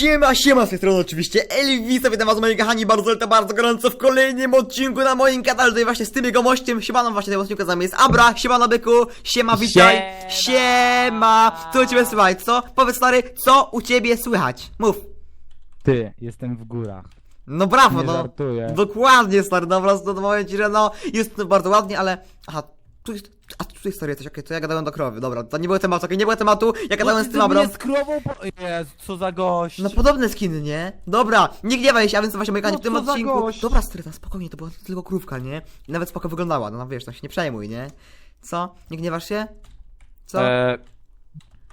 Siema, siema, z tej strony oczywiście Elvisa, witam was moi kochani bardzo, to bardzo gorąco w kolejnym odcinku na moim kanale, tutaj właśnie z tym jego mościem, siemano właśnie tego odcinku z nami jest Abra, siemano byku, siema, witaj, Siema. siema, co u ciebie słychać, co? Powiedz stary, co u ciebie słychać, mów. Ty, jestem w górach. No brawo, Nie no, żartuję. dokładnie stary, no po prostu to powiem ci, że no, jest to bardzo ładnie, ale, aha, tu jest, a tu jest stary jesteś, okej, to ja gadałem do krowy, dobra, to nie było tematu, okej, nie było tematu, ja gadałem z tym Abrą. z krową po... Jezu, co za gość. No podobne skiny, nie? Dobra, nie gniewaj się, a więc właśnie moi kochani, No w tym co za odcinku... gość. Dobra stryta, spokojnie, to była tylko krówka, nie? I nawet spoko wyglądała, no, no wiesz, no się nie przejmuj, nie? Co? Nie gniewasz się? Co? E...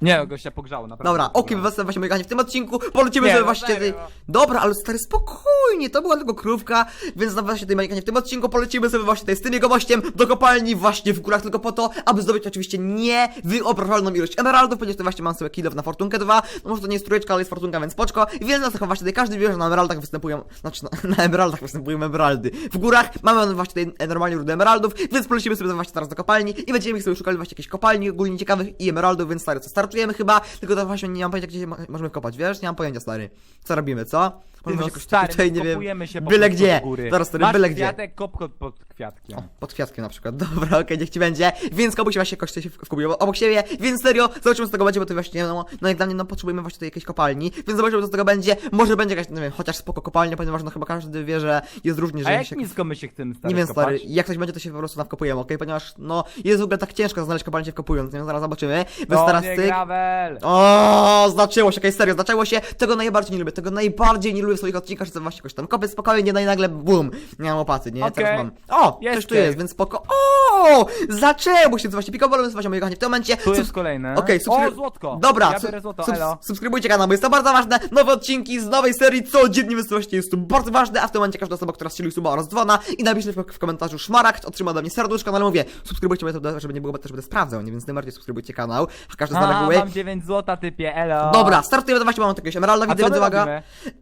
Nie, gościa pogrzało, naprawdę. Dobra, okej, okay, właśnie moi kochani, w tym odcinku polecimy Nie, sobie no właśnie... serio. Tej... Dobra, ale stary, spokojnie, to była tylko krówka, więc no właśnie tej kochani, w tym odcinku polecimy sobie właśnie tutaj z tym jego gościem do kopalni właśnie w górach, tylko po to, aby zdobyć oczywiście niewyobrażalną ilość emeraldów, ponieważ to właśnie mam sobie kill na Fortunkę 2, no może to nie jest trójeczka, ale jest Fortunka, więc spoczko, więc na właśnie tutaj każdy wie, że na emeraldach występują, znaczy na, na emeraldach występują emeraldy. W górach mamy właśnie tutaj normalnie rudy emeraldów, więc polecimy sobie właśnie teraz do kopalni i będziemy ich sobie szukali właśnie jakichś kopalni ogólnie ciekawych i emeraldów, więc stary, co startujemy chyba, tylko to właśnie nie mam pojęcia, gdzie się mo- możemy wkopać, wiesz? Nie mam pojęcia, stary. Co robimy, co? No się jakoś stary, tutaj, no nie wiem, się po byle prostu gdzie. do góry. Zaraz, stary, Masz byle gdzie. kwiatek, kop kop pod kwiatkiem. O, pod kwiatkiem na przykład. Dobra, okej, niech ci będzie. Więc komuś właśnie jakoś się wkupiło obok siebie. Więc serio, zobaczymy co z tego będzie, bo to właśnie, no, no jak dla mnie, no potrzebujemy właśnie tutaj jakiejś kopalni. Więc zobaczymy co z tego będzie. Może będzie jakaś, nie wiem, chociaż spoko kopalnia, ponieważ no chyba każdy wie, że jest różnie, że A jak się... nisko my się chcemy stary Nie wiem, stary, kopać? jak coś będzie, to się po prostu tam wkopujemy, okej? Ponieważ, no, jest w ogóle tak ciężko znaleźć kopalnię się wkopując, więc zaraz zobaczymy. Więc No teraz nie ty... gravel. O, zaczęło się, okej, serio, zaczęło się. Tego najbardziej nie lubię, tego najbardziej nie lubię w swoich odcinkach, że to właśnie jakoś tam kopię spokojnie, no i nagle bum, nie mam opacy, nie? Okej. Teraz mam. O, Jest coś tu jest, więc spoko. O, zaczęło się, to właśnie pikobolem, więc właśnie moi kochani, w tym momencie. Tu jest kolejne. Okej, subskry- O, złotko. Dobra, Ja biorę złoto, subs- elo. subskrybujcie kanał, bo jest to bardzo ważne. Nowe odcinki z nowej serii codziennie, więc to właśnie jest to bardzo ważne, a w tym momencie każda osoba, która strzelił suba oraz dzwona i napisze w, komentarzu szmaragd, otrzyma ode mnie serduszko, no ale mówię, subskrybujcie mnie, to, żeby nie było, bo też będę sprawdzał, nie? Więc najbardziej subskrybujcie kanał, a każdy z A, mam 9 złota typie, elo. Dobra, startujemy, to właśnie mamy jakiegoś emeralda, widzę, więc uwaga.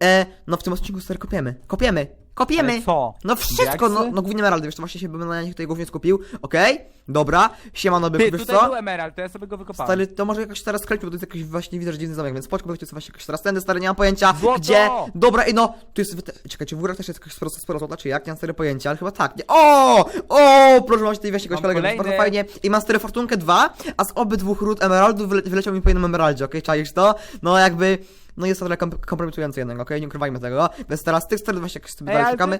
E, no w tym odcinku stary kopiemy, kopiemy, kopiemy. Ale co? No wszystko, no, Diaksy? no głównie emeraldy, wiesz, to właśnie się bym na nich tutaj głównie skupił, okej, dobra, siemano Ty, wiesz tutaj co? był emerald, to ja sobie go wykopałem. Stary, to może jakoś teraz sklepił, bo to jest jakiś właśnie widzę, że dziwny zamek, więc poczekaj, bo to właśnie jakoś teraz tędy, stary, nie mam pojęcia, Złoto! gdzie, dobra, i no, tu jest, wyte- czekajcie, w górach też jest jakoś sporo, sporo złota, czy jak, nie mam stary pojęcia, ale chyba tak, nie, o, o, proszę, mam tutaj właśnie jakiegoś Mam kolegę, więc kolejny. bardzo fajnie, i mam stary Fortunkę 2, a z obydwu ród emeraldów wyle, wyleciał mi po jednym emeraldzie, okej, czaisz to? No jakby, no jest to trochę kom- kompromitujące jednak, okej, nie ukrywajmy tego, więc teraz tych stary właśnie jakoś sobie Ej, dalej ale szukamy,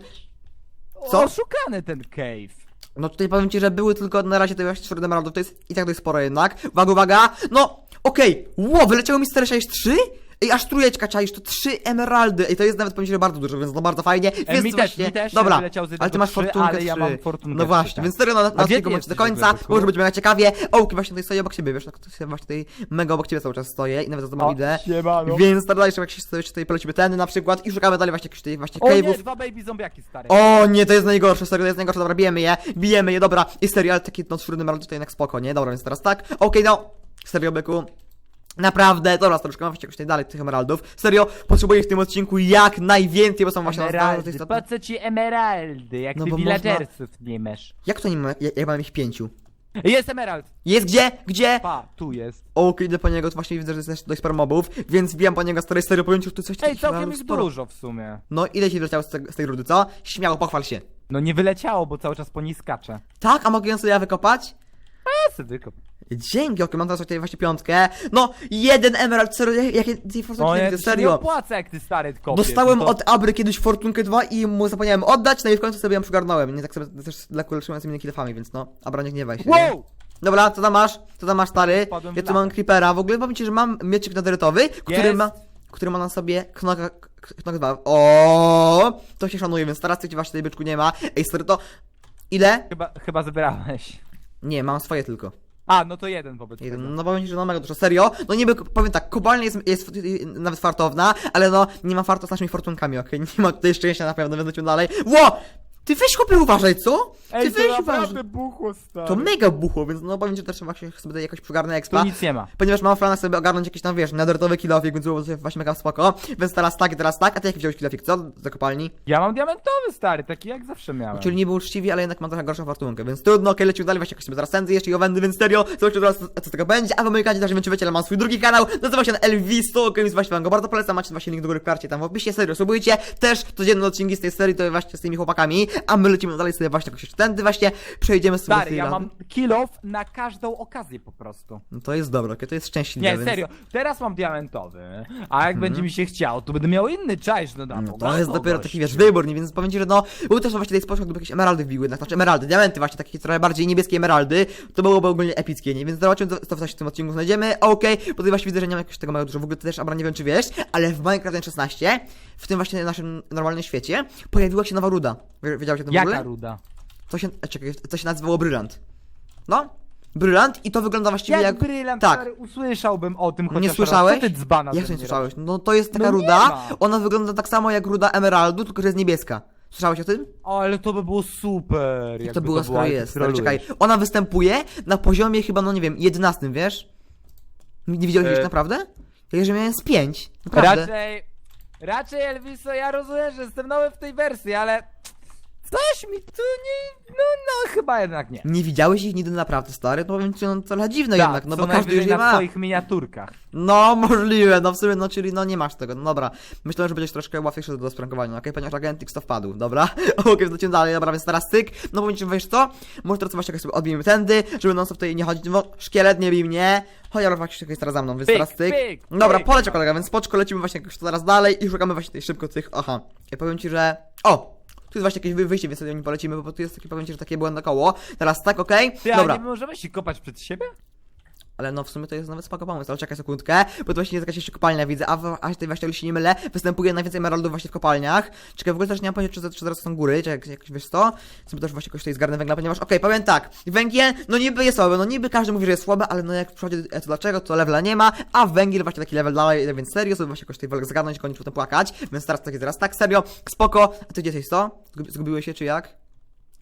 Co? Oszukany ten cave. no tutaj powiem ci, że były tylko na razie te właśnie cztery emeraldów, to jest i tak dość sporo jednak. Uwaga, uwaga, no, okej, ło, wyleciało mi stare 6-3? Ej, aż trójeczka, czaisz, to trzy emeraldy. Ej, to jest nawet że bardzo dużo, więc no bardzo fajnie. Więc mi też, właśnie, mi też dobra, wyleciał z ale ty masz trzy, fortunkę ale ja 3. mam fortunkę No trzy, właśnie, tak. więc serio, na, na A gdzie odcinku ty bądź do jesteś w końca, może być mega ciekawie. Ołki właśnie tutaj stoi obok ciebie, wiesz, tak to się właśnie tutaj mega obok ciebie cały czas stoję i nawet za tobą O, idę. siemano. Więc stary, dalej, jak się stoi, tutaj polecimy ten na przykład i szukamy dalej właśnie jakichś tutaj właśnie O nie, cave'ów. dwa baby zombiaki stare. O nie, to jest najgorsze, serio, to jest najgorsze, dobra, bijemy je, bijemy je, dobra, i serio, ale taki no trudny emerald tutaj jednak spoko, nie? Dobra, więc teraz tak, okej, no, serio, byku, naprawdę, dobra, troszkę mam tutaj dalej tych emeraldów, serio, potrzebuję w tym odcinku jak najwięcej, bo są właśnie na Emeraldy, tej po co ci emeraldy, jak No ty villagersów nie masz? Jak to nie ma, jak, jak mam ich pięciu? Jest emerald! Jest gdzie? Gdzie? Pa, tu jest. Okej, idę po niego, to właśnie widzę, że jest też dość sporo mobów, więc wbijam po niego, stary, serio, powiem ci, że tu coś Ej, całkiem jest dużo w sumie. No, ile ci wyleciało z, te, z tej rudy, co? Śmiało, pochwal się. No nie wyleciało, bo cały czas po niej skacze. Tak? A mogę ją sobie ja wykopać? Ja sobie wykop. Dzięki, okej, mam teraz tutaj właśnie piątkę. No, jeden emerald, serio, jakie tej fortunki nie, nie to się nie serio. opłaca jak ty stary kopiesz. Dostałem no to... od Abry kiedyś fortunkę 2 i mu zapomniałem oddać, no i w końcu sobie ją przygarnąłem. Nie tak sobie też lekko leczyłem z tymi kilofami, więc no, Abra nie gniewaj się. nie? Wow! Dobra, co tam masz? Co tam masz, stary? Wpadłem w Ja tu mam creepera, w ogóle powiem ci, że mam mieczyk nederytowy, który Jest. ma... Który ma na sobie knoka... Knok 2. O, to się szanuje, więc teraz ci właśnie tej byczku nie ma. Ej, stary, to... Ile? Chyba, chyba zabierałeś. Nie, mam swoje tylko. A, no to jeden wobec tego. No powiem ci, że no mega dużo, serio. No niby, powiem tak, kopalnia jest, jest nawet fartowna, ale no nie ma farto z naszymi fortunkami, okej? Nie ma tutaj szczęścia na pewno, więc lecimy dalej. Ło! Ty weź chłopie uważaj, co? Ty Ej, to weź naprawdę uważaj. buchło, stary. To mega buchło, więc no powiem ci też właśnie sobie jakoś przygarnę Tu expa. nic nie ma. Ponieważ mam planach sobie ogarnąć jakiś tam, wiesz, nethertowy kilofik, więc było to właśnie mega spoko. Więc teraz tak, teraz tak. A ty jaki wziąłeś kilofik, co? Do kopalni? Ja mam diamentowy, stary, taki jak zawsze miałem. Czyli nie był uczciwy, ale jednak mam trochę gorszą fortunkę, więc trudno, okej, lecimy dalej, właśnie jakoś sobie teraz sędzy jeszcze i owędy, więc serio, zobaczcie teraz, co z tego będzie, a w moim kanale też czy wiecie, ale mam swój drugi kanał, nazywa się Elvisto, więc właśnie wam go bardzo polecam, macie właśnie link do góry w karcie, tam w opisie, serio, subujcie, też codzienne odcinki z tej serii, to właśnie z tymi chłopakami, a my lecimy dalej sobie właśnie jakoś tędy właśnie, przejdziemy sobie Stary, z tej ja mam kill off na każdą okazję po prostu. No to jest dobre, okej, to jest szczęśliwe, Nie, więc... serio, teraz mam diamentowy, a jak będzie mi się chciało, to będę miał inny czaisz, no na No to jest dopiero taki, wiesz, wybór, nie? więc powiem ci, że no, był też właśnie tej sposób, gdyby jakieś emeraldy wbiły, znaczy emeraldy, diamenty właśnie, takie trochę bardziej niebieskie emeraldy, to byłoby ogólnie epickie, nie? Więc zobaczymy, co, w tym odcinku znajdziemy, okej, bo tutaj właśnie widzę, że nie ma jakoś tego mega dużo, w ogóle to też, Abra, nie wiem, czy wiesz, ale w Minecraft 16, w tym właśnie naszym normalnym świecie, pojawiła się nowa ruda. Wie- Wiedziałeś o tym w Jaka ogóle? ruda? To się, e, czekaj, to się nazywało Brylant. No, Brylant i to wygląda właściwie Jak, jak... brylant, tak. stary, usłyszałbym o tym chociaż Nie raz. słyszałeś? Co ty dzbana Jak nie mnie słyszałeś? No to jest taka No nie ruda, ma. ona wygląda tak samo jak ruda emeraldu, tylko że jest niebieska. Słyszałeś o tym? robisz? Ale to by było super. Jak jakby to było, skoro ale ty jest. Stary, trolujesz. czekaj, ona występuje na poziomie chyba, no nie wiem, 11, wiesz? Nie nie widziałeś E. jeszcze naprawdę? Ja że miałem z 5. Naprawdę. Raczej, raczej Elviso, ja rozumiem, że jestem nowy w tej wersji, ale coś mi tu nie, no, no chyba jednak nie. Nie widziałeś ich nigdy naprawdę, stary? To powiem ci, no trochę dziwne Tak, jednak, no co bo każdy już najwyżej je na ma. swoich miniaturkach. No, możliwe, no w sumie, no czyli no nie masz tego, no dobra. Myślę, że będziesz troszkę łatwiejszy do, sprankowania, okej? Ponieważ agent X to wpadł, dobra? okej, okay, dalej, dobra, więc teraz cyk. No powiem ci, wiesz co? Może teraz właśnie jakoś sobie odbijemy tędy, żeby non stop tutaj nie chodzić, no szkielet, nie bij mnie. Chodź, ale właśnie jest teraz za mną, więc Pyk, teraz cyk. pyk, dobra, pyk. poleciał kolega, więc spoczko, lecimy właśnie jakoś teraz dalej i szukamy właśnie tutaj szybko tych, aha. Ja powiem ci, że... O! Tu jest właśnie jakieś wy- wyjście, więc sobie nie polecimy, bo tu jest takie, powiem ci, że takie błędne koło. Teraz tak, okej? Ty, a Dobra. nie możemy się kopać przed siebie? Ale no w sumie to jest nawet spoko pomysł, ale czekaj sekundkę, bo to właśnie jest jakaś jeszcze kopalnia widzę, a, a tutaj właśnie, się nie mylę, występuje najwięcej emeraldów właśnie w kopalniach. Czekaj, w ogóle też nie mam pojęcia, czy, czy zaraz są góry, czy jak, jak wiesz co? Sobie też właśnie jakoś tutaj zgarnę węgla, ponieważ, okej, powiem tak, węgiel, no niby jest słaby, no niby każdy mówi, że jest słaby, ale no jak przychodzi e, to dlaczego, to levela nie ma, a węgiel właśnie taki level dalej, więc serio, sobie właśnie jakoś tutaj wolę zgarnąć koniec potem płakać, więc teraz takie teraz tak, serio, spoko, a ty gdzie jesteś, co? Zgubi- Zgubiłeś się, czy jak?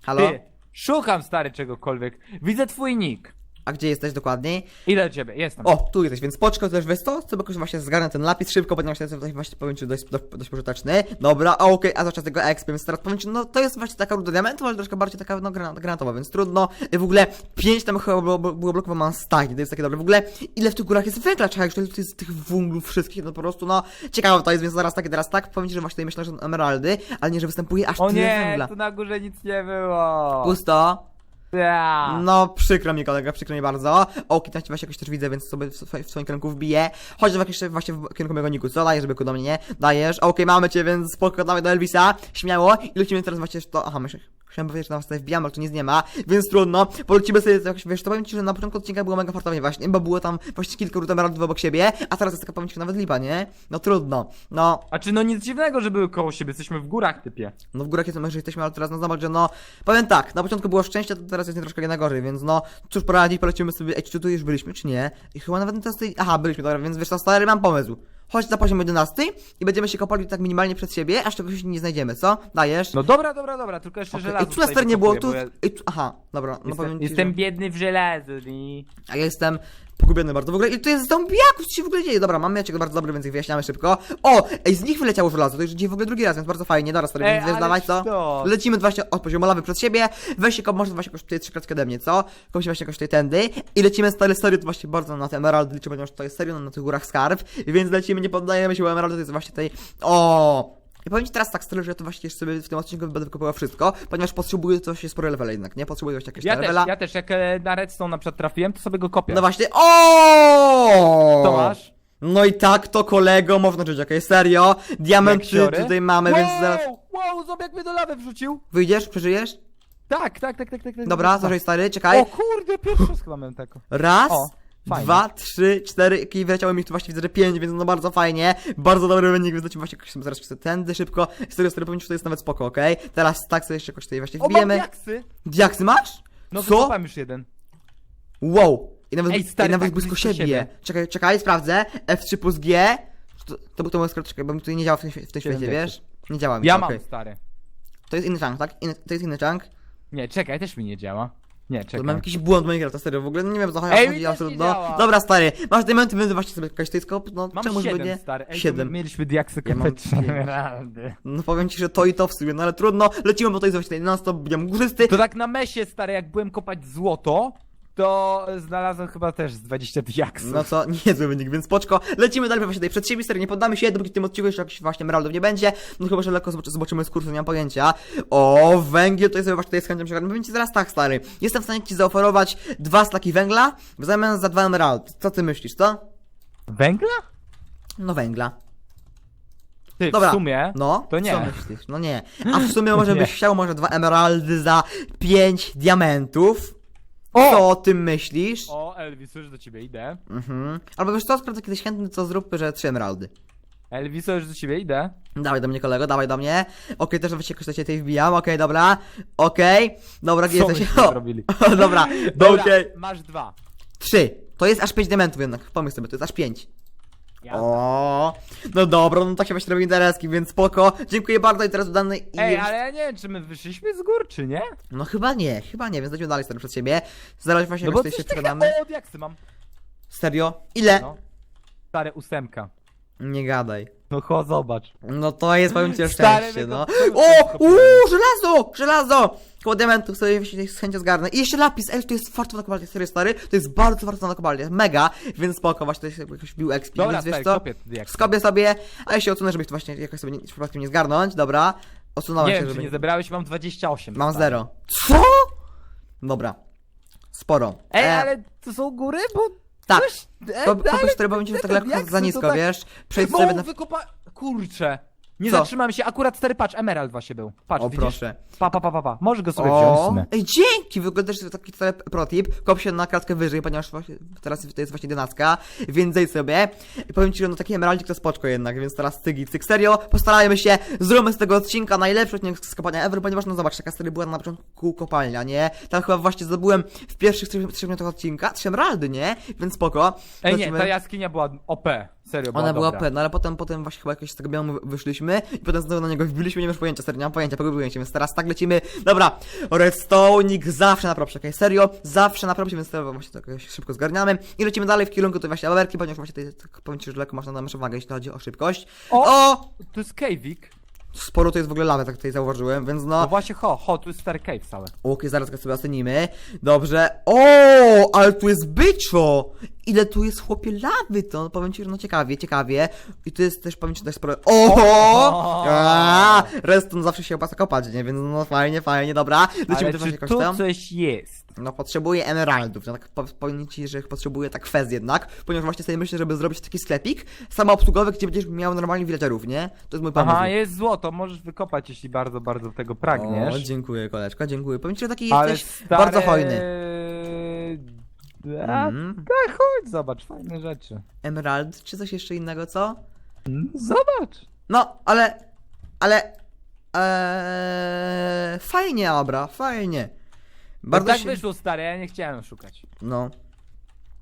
Halo? Ty, szukam stary czegokolwiek. Widzę twój nick. A gdzie jesteś dokładniej? Ile do ciebie? Jestem. O, tu jesteś, więc poczko też wiesz co? Sobie jakoś właśnie zgarnę ten lapis szybko, ponieważ ten tutaj właśnie powiem ci dość, dość, dość pożyteczny. Dobra, a okej, a zwłaszcza tego exp, więc teraz powiem ci, no to jest właśnie taka ruda diamentu, ale troszkę bardziej taka no granat, granatowa, więc trudno. I w ogóle 5 tam chyba było, było bloków, bo mam stack, to jest takie dobre. W ogóle ile w tych górach jest węgla, czekaj, ile tu jest tych węglów wszystkich, no po prostu, no ciekawe to jest, więc zaraz tak i teraz tak. Powiem ci, że właśnie tutaj myślę, że są emeraldy, ale nie, że występuje aż O tyle nie, węgla. tu na górze nic nie było. Pusto. No, przykro mi kolega, przykro mi bardzo. O, kitać właśnie jakoś też widzę, więc sobie w, w swoim kierunku wbiję. Chodź w jakieś właśnie w kierunku mego niku, co? Dajesz, byku do mnie, nie? Dajesz. Okej, mamy cię, więc spoko, dawaj do Elvisa. Śmiało. I lecimy teraz właśnie to... Aha, myślę... Chciałem powiedzieć, że na was tutaj wbijam, ale tu nic nie ma, więc trudno. Polecimy sobie to jakoś, wiesz, to powiem ci, że na początku odcinka było mega fartowie właśnie, bo było tam właśnie kilka ród emeraldów obok siebie, a teraz jest taka, powiem ci, nawet lipa, nie? No trudno. No, A czy no nic dziwnego, że były koło siebie, jesteśmy w górach, typie. no w górach jest, że jesteśmy, ale teraz no zobacz, że no, powiem tak, na początku było szczęście, to teraz jest nie troszkę nie gorzej, więc no, cóż poradzić, polecimy sobie, ej, czy tu już byliśmy, czy nie? I chyba nawet teraz tutaj, aha, byliśmy, dobra, więc wiesz co, stary, mam pomysł. Chodź na poziom 11 i będziemy się kopali tak minimalnie przed siebie, aż czegoś nie znajdziemy, co? Dajesz? No dobra, dobra, dobra, tylko jeszcze Okej. żelazo Ej, tu na tutaj nie było, tu, bo ja ej, tu, aha, dobra, no Jestem, powiem jestem że... biedny w żelazu i... A ja jestem pogubiony bardzo. W ogóle, i to jest zombiaków, co się w ogóle dzieje? Dobra, mamy mieczek bardzo dobry, więc ich wyjaśniamy szybko. O, ej, z nich wyleciało żelazo, to już dzieje w ogóle drugi raz, więc bardzo fajnie, dobra, stary, Ej, więc wiesz, ale dawaj, co? sztos. Lecimy właśnie od poziomu lawy przed siebie, weź się kop, może właśnie jakoś tutaj trzy kratki ode mnie, co? Się właśnie jakoś tutaj tędy i lecimy stary serio, to właśnie bardzo na te emeraldy liczę, ponieważ to jest serio na tych górach skarb, więc lecimy, nie poddajemy się, bo emeraldy to jest właśnie tutaj, o. I powiem ci teraz tak, stary, że ja to właśnie sobie w tym odcinku będę wykopywał wszystko, ponieważ potrzebuję coś spore levele jednak, nie? Potrzebuję właśnie jakiegoś Ja też, levela. ja też, jak e, na redstone na przykład trafiłem, to sobie go kopię. No właśnie, o! Co masz? No i tak to kolego, można czuć, okej, serio. Diamenty tutaj mamy, wow, więc zaraz... Wow, zobacz jak mnie do lawy wrzucił. Wyjdziesz, przeżyjesz? Tak, tak, tak, tak, tak. tak Dobra, tak. stary, czekaj. O kurde, pierwszy raz chyba miałem taką. Raz, O, fajnie. dwa, trzy, cztery i wyleciało mi tu właśnie widzę, że pięć, więc no bardzo fajnie. Bardzo dobry wynik, więc lecimy właśnie jakoś sobie zaraz chcę tędy szybko. Serio, stary, powiem że to jest nawet spoko, okej? Teraz tak sobie jeszcze jakoś tutaj właśnie O, mam wbijemy. diaksy. Diaksy masz? No Co? już jeden. Wow! I nawet, Ej, stary, i nawet tak blisko blisko siebie. siebie. Czekaj, czekaj, sprawdzę. F3 plus G. To, to był to mój skrót, czekaj, bo mi tutaj nie działa w tym, w tym Siedem świecie, diaksów. wiesz? Nie działa mi Ja to, mam, okej. stary. To jest inny chunk, tak? Inny, to jest inny chunk. Nie, czekaj, też mi nie działa. Nie, To czekaj. mam jakiś błąd Minecrafta, serio, w ogóle no nie wiem co chodzi, Ej, mi chodzi też nie absolutno. działa. Dobra, stary, masz diamenty, więc właśnie sobie jakaś teleskop, no Mam 7, nie? stary. Ej, Siedem. to Mieliśmy diaksy Ja mam kopeczne. pięć. Emeraldy. No powiem ci, że to i to w sumie, no ale trudno, lecimy, bo to jest właśnie non stop biom górzysty. To tak na mesie, stary, jak byłem kopać złoto, to znalazłem chyba też z 20 diaksów. No co, niezły wynik, więc poczko. Lecimy dalej właśnie tutaj przed siebie, stary, nie poddamy się, dopóki w tym odcinku jeszcze jakichś właśnie emeraldów nie będzie. No chyba, że lekko zobaczy- zobaczymy z kursu, nie mam pojęcia. O, węgiel, to jest właśnie tutaj z chęcią przegadam. Powiem ci zaraz tak, stary. Jestem w stanie ci zaoferować dwa staki węgla w zamian za dwa emeraldy. Co ty myślisz, co? Węgla? No węgla. Ty, Dobra. w sumie, No, to nie. Co myślisz? No nie. A w sumie może byś chciał może dwa emeraldy za pięć diamentów. O! Co o tym myślisz? O, Elviso, już do ciebie idę. Mhm. Albo wiesz co, sprawdzę kiedyś chętny, co zróbmy, że trzy emeraldy. Elviso, już do ciebie idę. Dawaj do mnie kolego, dawaj do mnie. Okej, też weźcie jakoś tutaj wbijam, okej, dobra. Okej, dobra, gdzie Co jesteś? myśmy O, zrobili? o, dobra, Dobra, okej. masz dwa. Trzy. To jest aż pięć diamentów jednak, pomyśl sobie, to jest aż pięć. Ja. O, no dobra, no tak się właśnie robi intereski, więc spoko. Dziękuję bardzo i teraz dodany i... Ej, ale ja nie wiem, czy my wyszliśmy z gór, czy nie? No chyba nie, chyba nie, więc lecimy dalej stary przed siebie. Zaraz właśnie No jakoś bo tutaj coś się przegadamy. O, diaksy mam. Serio? Ile? No. Stare ósemka. Nie gadaj. No cho, zobacz. No to jest, powiem ci, Stary, szczęście, my no. to O! Uuu, żelazo! Żelazo! Koło diamentów sobie się z chęcią zgarnę. I jeszcze lapis, ej, to jest warto na kobalcie, serio stary. To jest bardzo warto na kobalcie, mega. Więc spoko, właśnie to jest jakoś bił exp, Dobra, więc wiesz stary, co? kopię te diaksy. Skobię sobie, a ja się odsunę, żeby tu właśnie jakoś sobie nie, przypadkiem nie zgarnąć, dobra. Odsunąłem Nie się, wiem, żeby... nie zebrałeś, mam 28. Mam stary. zero. Co? Dobra. Sporo. Ej, E, ale to są góry, bo... Tak. Coś... E, ale kogoś, który tak lekko diaksy za to nisko, tak- wiesz? Przejdź Bo sobie na... wykopa... Kurczę. Nie Co? zatrzymałem się, akurat stary, patrz, emerald właśnie był. Patrz, O, widzisz? proszę. Pa, pa, pa, pa, pa. Możesz go sobie wziąć O, sumie. ej, dzięki! W ogóle też taki tutaj protip. Kop się na kratkę wyżej, ponieważ właśnie, teraz to jest właśnie jedenastka, więc zejdź sobie. I powiem ci, że no taki emeraldzik to spoczko jednak, więc teraz tygi, cyk, serio, postarajmy się, zróbmy z tego odcinka najlepszy odcinek z kopania ever, ponieważ no zobacz, taka seria była na początku kopalnia, nie? Tam chyba właśnie zdobyłem w pierwszych trzech, trzech minutach odcinka trzy emeraldy, nie? Więc spoko. Ej, nie, ta jaskinia była OP. Serio, była Ona była dobra. P, no ale potem, potem właśnie chyba jakoś z tego biomu wyszliśmy i potem znowu na niego wbiliśmy, nie masz pojęcia, serio, nie mam pojęcia, pogubiłem się, więc teraz tak lecimy. Dobra, redstone'ik zawsze na propsie, okej, serio, zawsze na propsie, więc to właśnie tak jakoś szybko zgarniamy i lecimy dalej w kierunku tej właśnie aberki, ponieważ właśnie tutaj, tak powiem ci, że lekko masz na naszą wagę, jeśli chodzi o szybkość. O! To jest cave'ik. Sporo to jest w ogóle lawy, tak tutaj zauważyłem, więc No no... właśnie, ho, ho, tu jest stary cave cały. Okej, zaraz go sobie ocenimy. Dobrze. O, ale tu jest byczo! Ile tu jest chłopie lawy, to no, powiem ci, że no ciekawie, ciekawie. I tu jest też, powiem ci, też sporo... O! O! A, Reston zawsze się opłaca kopać, nie? Więc no fajnie, fajnie, dobra. Lecimy Ale też czy tu coś jest? No potrzebuję emeraldów, no tak po- powiem ci, że potrzebuję tak fez jednak, ponieważ właśnie sobie myślę, żeby zrobić taki sklepik samoobsługowy, gdzie będziesz miał normalnie villagerów, nie? To jest mój pomysł. Aha, jest złoto, możesz wykopać, jeśli bardzo, bardzo tego pragniesz. O, dziękuję koleżka, dziękuję. Powiem ci, że taki Ale jesteś stary... bardzo hojny. A, Mm. tak, chodź, zobacz, fajne rzeczy. Emerald, czy coś jeszcze innego, co? Mm, Zobacz. No, ale. Ale. Eee, fajnie, Abra, fajnie. Bardzo tak się. wyszło, stary, ja nie chciałem szukać. No.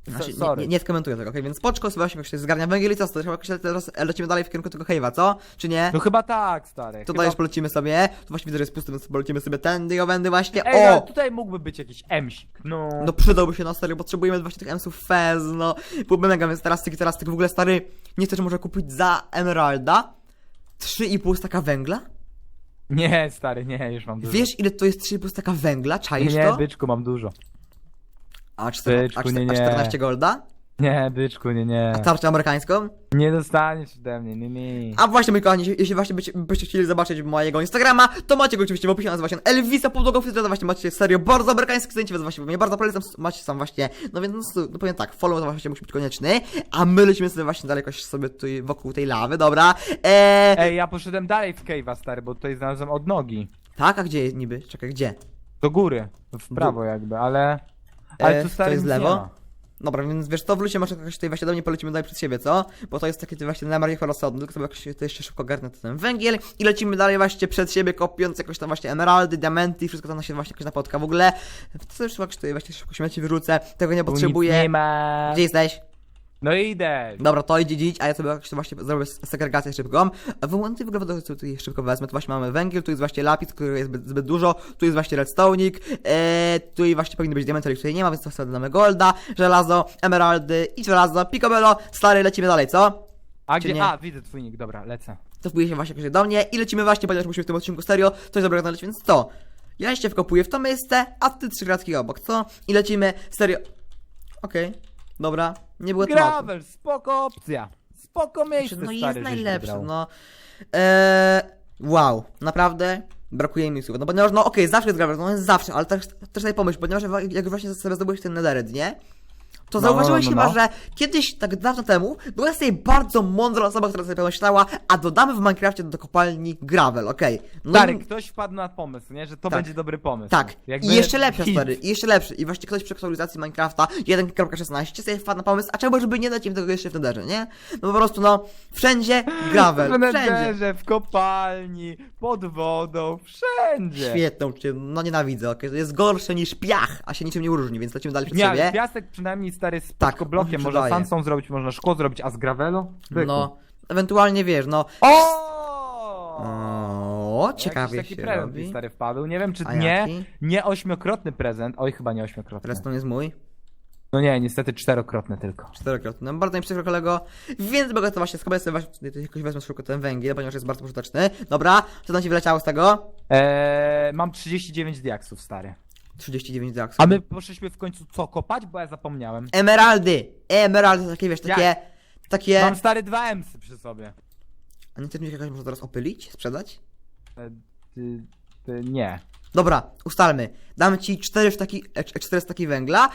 Znaczy, nie, nie, nie skomentuję tego, okej, więc poczko sobie właśnie się zgarnia węgiel i co, to chyba jakoś teraz lecimy dalej w kierunku tego cave'a, co? Czy nie? No chyba tak, stary. To chyba... dajesz, polecimy sobie. Tu właśnie widzę, że jest pusty, więc polecimy sobie tędy i owędy właśnie. Ej, ale O! tutaj mógłby być jakiś emsik. No. No przydałby się na serio, potrzebujemy właśnie tych emsów fez, no. Byłby mega, więc teraz tyk, teraz tyk w ogóle stary. Nie chcesz może kupić za emeralda 3,5 staka węgla? Nie, stary, nie, już mam dużo. Wiesz ile to jest 3,5 staka węgla? Czaisz nie, to? byczku, mam dużo. A, 4, Byczku, a, 4, nie, a nie. 14 golda? Nie, byczku, nie, nie. A tarczę amerykańską? Nie dostaniesz ode mnie, nie, nie. A właśnie, moi kochani, jeśli właśnie byście, byście chcieli zobaczyć mojego Instagrama, to macie go oczywiście w opisie, nazywa się Elvisa Podłogowcy, to właśnie macie serio bardzo amerykańskie zdjęcie, więc właśnie mnie bardzo polecam, macie sam właśnie, no więc no, no powiem tak, follow to właśnie musi być konieczny, a my lecimy sobie właśnie dalej jakoś sobie tutaj wokół tej lawy, dobra, eee, Ej, ja poszedłem dalej w cave'a, stary, bo tutaj znalazłem odnogi. tak, a gdzie jest niby, czekaj, gdzie? Do góry. W prawo jakby, ale... Ale E, tu to stary jest nic lewo? nie ma. Dobra, więc wiesz co, wróćcie może jakoś tutaj właśnie do mnie, polecimy dalej przed siebie, co? Bo to jest taki ty właśnie najbardziej rozsądny, tylko sobie jakoś to jeszcze szybko garnę ten węgiel i lecimy dalej właśnie przed siebie, kopiąc jakoś tam właśnie emeraldy, diamenty i wszystko tam się właśnie jakoś napotka. W ogóle, to też jakoś tutaj właśnie szybko śmieci wyrzucę, tego nie potrzebuję. Nie ma. Gdzie jesteś? No idę. Dobra, to idzie dziś, a ja sobie właśnie zrobię segregację szybką. A w momencie wygląda co tutaj szybko wezmę, to właśnie mamy węgiel, tu jest właśnie lapis, który jest zbyt, zbyt dużo, tu jest właśnie redstone'ik, e, tu i właśnie powinny być diamenty, których tutaj nie ma, więc to sobie damy golda, żelazo, emeraldy i żelazo, picobello, stary, lecimy dalej, co? A czy gdzie? nie? A, widzę twój nick, dobra, lecę. To wpłynie się właśnie do mnie i lecimy właśnie, ponieważ musimy w tym odcinku serio coś dobrego znaleźć, więc to. Ja się wkopuję w to miejsce, a ty trzy kratki obok, co? I lecimy serio. Okej, dobra, nie było tematu. Gravel, spoko opcja. Spoko miejsce, No i stary, jest żeś najlepszy, wybrał. no. Eee, wow, naprawdę brakuje mi słów. No ponieważ, no okej, zawsze jest gravel, no jest zawsze, ale też, też sobie pomyśl, ponieważ jak właśnie sobie zdobyłeś ten nederyt, nie? To No, zauważyłeś no, chyba, no. że kiedyś, tak dawno temu, była sobie bardzo mądra osoba, która sobie pomyślała, a dodamy w Minecrafcie do kopalni gravel, okej. No Stary, ktoś wpadł na pomysł, nie? Że to Tak. będzie dobry pomysł. tak, Jakby i jeszcze lepszy, hit. stary, i jeszcze lepszy. I właśnie ktoś przy aktualizacji Minecrafta 1.16 sobie wpadł na pomysł, a czemu żeby nie dać im tego jeszcze w nederze, nie? No po prostu, no, wszędzie gravel, W wszędzie. nederze, w kopalni, pod wodą, wszędzie. Świetne uczucie, no nienawidzę, okej, to jest gorsze niż piach, a się niczym nie różni, więc lecimy dalej przed Nie, ale siebie. piasek przynajmniej stary z Tak, blokiem, można przydaje. sandstone zrobić, można szkło zrobić, a z gravelu? Byku. No, ewentualnie wiesz, no, O! o, ciekawie Jakiś taki się prezent robi. stary wpadł, nie wiem czy A nie, jaki? nie ośmiokrotny prezent, oj chyba nie ośmiokrotny. Redstone jest mój, No nie, niestety czterokrotny tylko. czterokrotny, no bardzo mi przykro kolego, więc mogę to właśnie skopać sobie właśnie, jakoś wezmę szybko ten węgiel, ponieważ jest bardzo pożyteczny. Dobra, co tam ci wyleciało z tego? Eee, mam 39 diaksów stary. 39 diaksów. A my poszliśmy w końcu co kopać, bo ja zapomniałem. Emeraldy! Emeraldy, takie wiesz, takie, Jak? takie... Mam stary dwa emsy przy sobie. A nie chcesz mi jakoś może teraz opylić, sprzedać? E, ty, ty, nie. Dobra, ustalmy. Dam ci 4 sztaki, e, 4 staki węgla,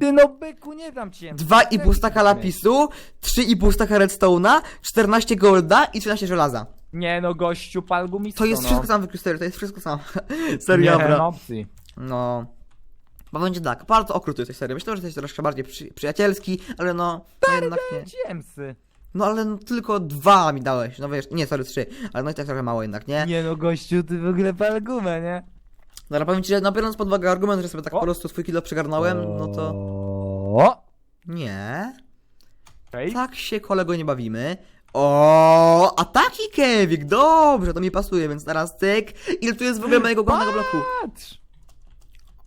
Ty no byku, nie dam ci emsy. 2,5 staka lapisu, 3,5 staka redstone'a, 14 golda i 13 żelaza. Nie no gościu, pal gumisto, To jest no. wszystko samo wykrystery, to jest wszystko samo. Serio, Nie dobra. ma opcji. No. Bo będzie tak, bardzo okrutny jesteś serio. Myślę, że jesteś troszkę bardziej przy, przyjacielski, ale no, no jednak nie. Ci emsy. No ale no, tylko dwa mi dałeś, no wiesz, nie, sorry, trzy, ale no i tak trochę mało jednak, nie? Nie no gościu, ty w ogóle pal gumę, nie? Dobra, powiem ci, że no biorąc pod uwagę argument, że sobie tak O. po prostu twój kilo przygarnąłem, no to O! nie. Okej. Tak się kolego nie bawimy. O, a taki Kevik, dobrze, to mi pasuje, więc teraz cyk. Ile tu jest w ogóle mojego głównego bloku? Patrz!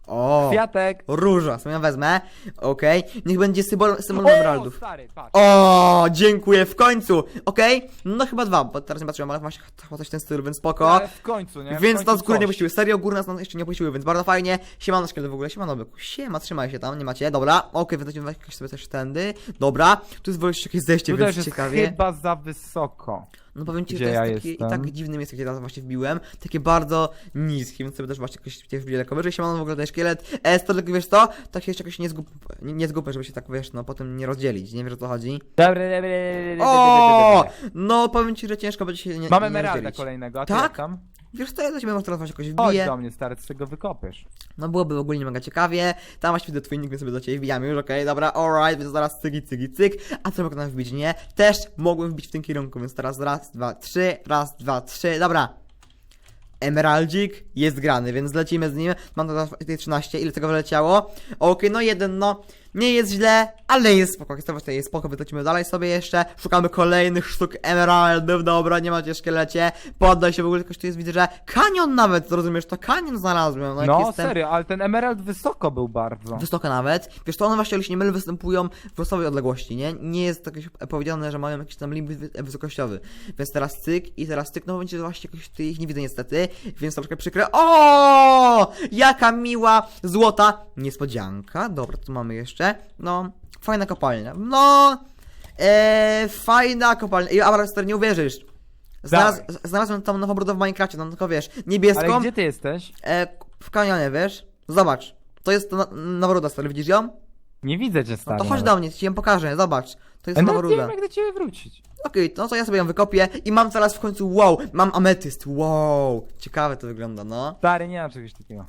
O, Kwiatek. róża, sobie ją wezmę. Okej, niech będzie symbol, symbol O, emeraldów. stary, patrz. O, dziękuję, w końcu. Okej, no chyba dwa, bo teraz nie patrzyłem, ale właśnie chyba coś w ten styl, więc spoko. Ale w końcu, nie? W Więc końcu nas góry nie coś. puściły, serio, góry nas jeszcze nie puściły, więc bardzo fajnie. Siemano szkiele w ogóle, siemano byku, siema, trzymaj się tam, nie macie, dobra, okej, okay, wylecimy jakoś sobie też tędy, dobra, tu jest w ogóle jeszcze jakieś zejście, Tutaj więc jest ciekawie. chyba za wysoko. No powiem ci, że to jest ja takie, i jestem? tak dziwne miejsce, gdzie teraz właśnie wbiłem, takie bardzo niskie, więc sobie też właśnie jakoś gdzieś wbiję lekko wyżej, siemano w ogóle ten szkielet, e, stolek, wiesz co, tak się jeszcze jakoś nie zgub, nie, nie zgubę, żeby się tak, wiesz, no potem nie rozdzielić, nie wiesz o co chodzi. Dobra, dobra, dobra, dobra, dobra, O, dobra, dobra. no powiem ci, że ciężko będzie się nie, Mamy nie emeralda rozdzielić. kolejnego, a ty Tak? jak tam? Wiesz co, ja do ciebie może teraz właśnie jakoś Chodź wbiję. do mnie, stary, z tego wykopiesz. No byłoby ogólnie mega ciekawie. Tam właśnie widzę twój nick, więc sobie do ciebie wbijamy już, okej, dobra, alright, więc zaraz cygi, cygi, cyk. A co mogę tam wbić, nie? Też mogłem wbić w tym kierunku, więc teraz raz, dwa, trzy, raz, dwa, trzy, dobra. Emeraldzik jest grany, więc lecimy z nim. Mam teraz tutaj 13, ile tego wyleciało? Okej, no jeden, no. Nie jest źle, ale jest spoko. Jest to jest spoko, więc lecimy dalej sobie jeszcze. Szukamy kolejnych sztuk emeraldów, dobra, nie macie szkielecie. Poddaj się w ogóle, tylko tu jest, widzę, że kanion nawet, rozumiesz, to kanion znalazłem. No, No, jestem... serio, ale ten emerald wysoko był bardzo. Wysoko nawet. Wiesz, to one właśnie, się nie mylę, występują w losowej odległości, nie? Nie jest tak powiedziane, że mają jakiś tam limit wy- wysokościowy. Więc teraz cyk i teraz cyk, no będzie właśnie jakoś tutaj ich nie widzę niestety, więc troszkę przykre. O! Jaka miła, złota niespodzianka. Dobra, tu mamy jeszcze. No, fajna kopalnia. No, e, fajna kopalnia. I Abrastor, nie uwierzysz. Znalaz, Dawaj. znalazłem tam nową budowę w Minecrafcie, tam tylko wiesz, niebieską. Ale gdzie ty jesteś? E, w kanionie, wiesz? Zobacz. To jest na, nowa stary, widzisz ją? Nie widzę cię, No stary. to chodź do mnie, ci ją pokażę, zobacz. To jest nawet nie wiem, jak do ciebie wrócić. Okej, no to ja sobie ją wykopię i mam teraz w końcu, wow, mam ametyst, wow. Ciekawe to wygląda, no. Stary, nie ma czegoś takiego.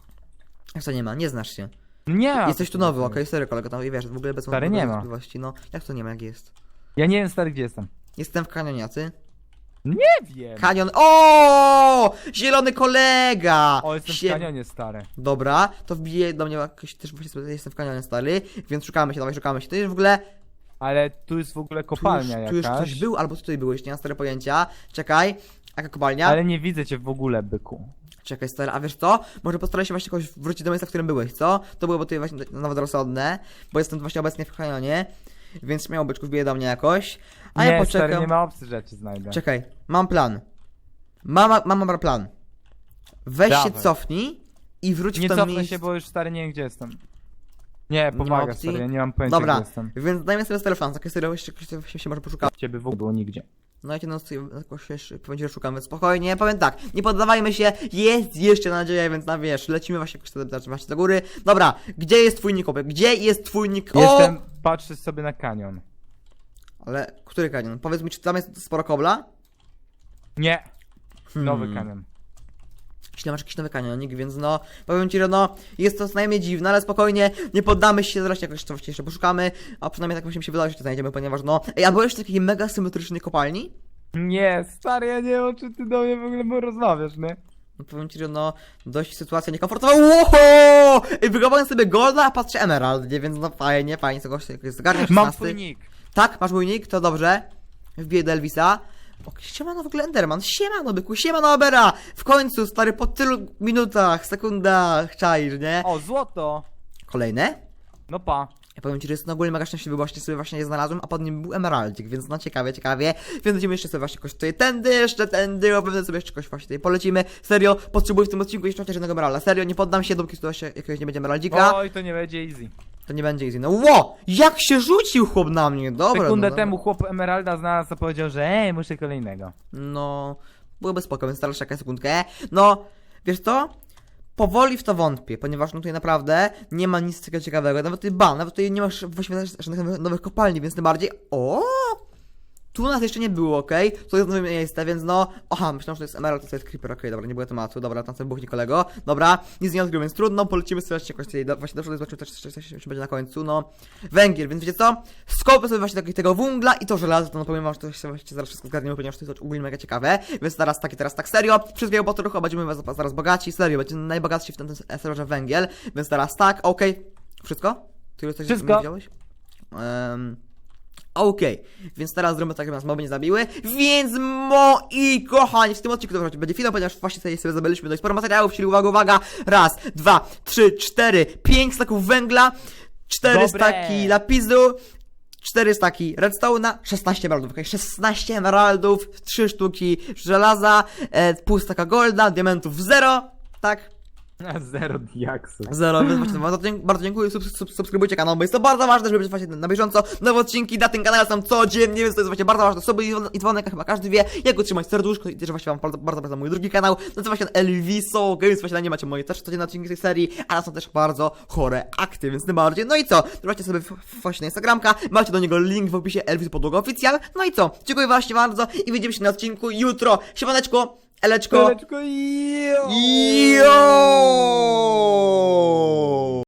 Jak to nie ma, nie znasz się. Nie. Jesteś tu nowy, okej, serio kolego, tam i wiesz, w ogóle bez Stary, nie ma. wątpliwości, no. Jak to nie ma, jak jest? Ja nie wiem, stary, gdzie jestem. Jestem w kanionie, a ty? Nie wiem. Kanion, o! Zielony kolega! O, jestem Sie- w kanionie, stary. Dobra, to wbije do mnie jakoś też właśnie jestem w kanionie stary, więc szukamy się, dawaj szukamy się. To jest w ogóle Ale tu jest w ogóle kopalnia tu już, jakaś. tu już ktoś był, albo tutaj byłeś, nie mam stare pojęcia. Czekaj, jaka kopalnia? Ale nie widzę cię w ogóle, byku. Czekaj, stary, a wiesz co? Może postaraj się właśnie jakoś wrócić do miejsca, w którym byłeś, co? To byłoby tutaj właśnie nawet rozsądne, bo jestem właśnie obecnie w kanionie, więc śmiało byczku wbije do mnie jakoś. A nie, ja stary, poczekam. nie ma opcji, że ci znajdę. Czekaj, mam plan. Mam, mam, mam plan. Weź się Dawaj. cofnij i wróć nie w to cofnę miejsce. się, bo już stary nie wiem gdzie jestem. Nie, ma powaga opcji? stary, ja nie mam pojęcia Dobra, gdzie jestem. więc dajmy sobie takie serio jeszcze ktoś się, się może poszukać. Ciebie w ogóle było nigdzie. No no jeszcze powiem ci, że szukam, więc spokojnie, powiem tak, nie poddawajmy się, jest jeszcze nadzieja, więc na wiesz, lecimy właśnie jakoś właśnie do góry. Dobra, gdzie jest twój nick? Gdzie jest twój nick? O! Jestem, patrzę sobie na kanion. Ale, który kanion? Powiedz mi, czy tam jest sporo kobla? Nie, Hmm. nowy kanion. Jeśli masz jakiś nowy kanionik, więc no, powiem ci, że no, jest to co najmniej dziwne, ale spokojnie, nie poddamy się, zaraz jakoś to jeszcze poszukamy, a przynajmniej tak właśnie mi się wydaje, że to znajdziemy, ponieważ no, ej, a byłeś w takiej mega symetrycznej kopalni? Nie, stary, ja nie wiem o czym ty do mnie w ogóle rozmawiasz, nie? No powiem ci, że no, dość sytuacja niekomfortowa. Łoho! I wykopałem sobie golda, a patrzę emerald, nie? Więc no fajnie, fajnie, co gość jakoś zgarnia Mam 16. twój nick. Tak, masz mój nick, to dobrze. Wbiję do Elvisa. O, siemano w ogóle Enderman, siemano byku, siemano Abera! W końcu, stary, po tylu minutach, sekundach, czaisz, nie? O, złoto! Kolejne? No pa. Ja powiem ci, że jest ogólnie mega szczęśliwy, właśnie sobie właśnie je znalazłem, a pod nim był emeraldzik, więc no ciekawie, ciekawie. Więc będziemy jeszcze sobie właśnie jakoś tutaj tędy, jeszcze tędy, a pewnie sobie jeszcze jakoś właśnie tutaj polecimy. Serio, potrzebuję w tym odcinku jeszcze chociaż jednego emeralda. Serio, nie poddam się, dopóki tu właśnie jakiegoś nie będzie emeraldzika. Oj, to nie będzie easy. To nie będzie easy. No ło! Jak się rzucił chłop na mnie, dobra. Sekundę no, temu chłop Emeralda znalazł, to powiedział, że ej, muszę kolejnego. No, byłoby spoko, więc teraz czekaj sekundkę. No, wiesz co? Powoli w to wątpię, ponieważ no tutaj naprawdę nie ma nic takiego ciekawego. Nawet tutaj ba, nawet tutaj nie masz właściwie żadnych nowych- nowych kopalni, więc tym bardziej. O! Tu nas jeszcze nie było, okej? To jest nowe miejsce, więc no. Aha, myślałem, że to jest Emerald, to jest Creeper, okej, dobra, nie było tematu, dobra, tam sobie buchnie kolego. Dobra, nic nie odkrył, więc trudno, polecimy sobie jakoś tutaj, do, właśnie do przodu, zobaczymy, co, będzie na końcu, no. Węgiel, więc wiecie co? Skopę sobie właśnie tego węgla i to żelazo, to no powiem wam, że to się właśnie zaraz wszystko zgarniemy, ponieważ to jest ogólnie mega ciekawe, więc teraz tak i teraz tak serio, wszystkiego po trochu, będziemy was zaraz bogaci, serio, będziemy najbogatsi w tym tym serwerze węgiel, więc teraz tak, okej, wszystko? Ty już coś Wszystko. widziałeś? Um, Okej, więc teraz zrobimy tak, żeby nas moby nie zabiły. Więc moi kochani, w tym odcinku to będzie finał, ponieważ właśnie tutaj sobie zabraliśmy dość sporo materiałów, czyli uwaga, uwaga, raz, dwa, trzy, cztery, pięć staków węgla, cztery Dobre. staki lapisu, cztery staki redstone'a, 16 emeraldów, okej, 16 emeraldów, 3 sztuki żelaza, e, pół staka golda, diamentów zero, tak? Zero diaksów. Zero, więc właśnie bardzo, dziękuję, bardzo dziękuję, sub, sub, subskrybujcie kanał, bo jest to bardzo ważne, żeby być właśnie na bieżąco. Nowe odcinki na tym kanale są codziennie, więc to jest właśnie bardzo ważne. Sobie i dzwonek, chyba każdy wie, jak utrzymać serduszko i też właśnie wam bardzo, bardzo mój drugi kanał. Nazywa się Elviso Games, właśnie na nie macie moje też codzienne odcinki z tej serii, ale są też bardzo chore akty, więc tym bardziej. No i co? Zobaczcie sobie właśnie Instagramka, macie do niego link w opisie Elviso Podłoga Oficjal. No i co? Dziękuję właśnie bardzo i widzimy się na odcinku jutro. Siemaneczko, Eh, let's go. Eh, let's go. Yo. Yo.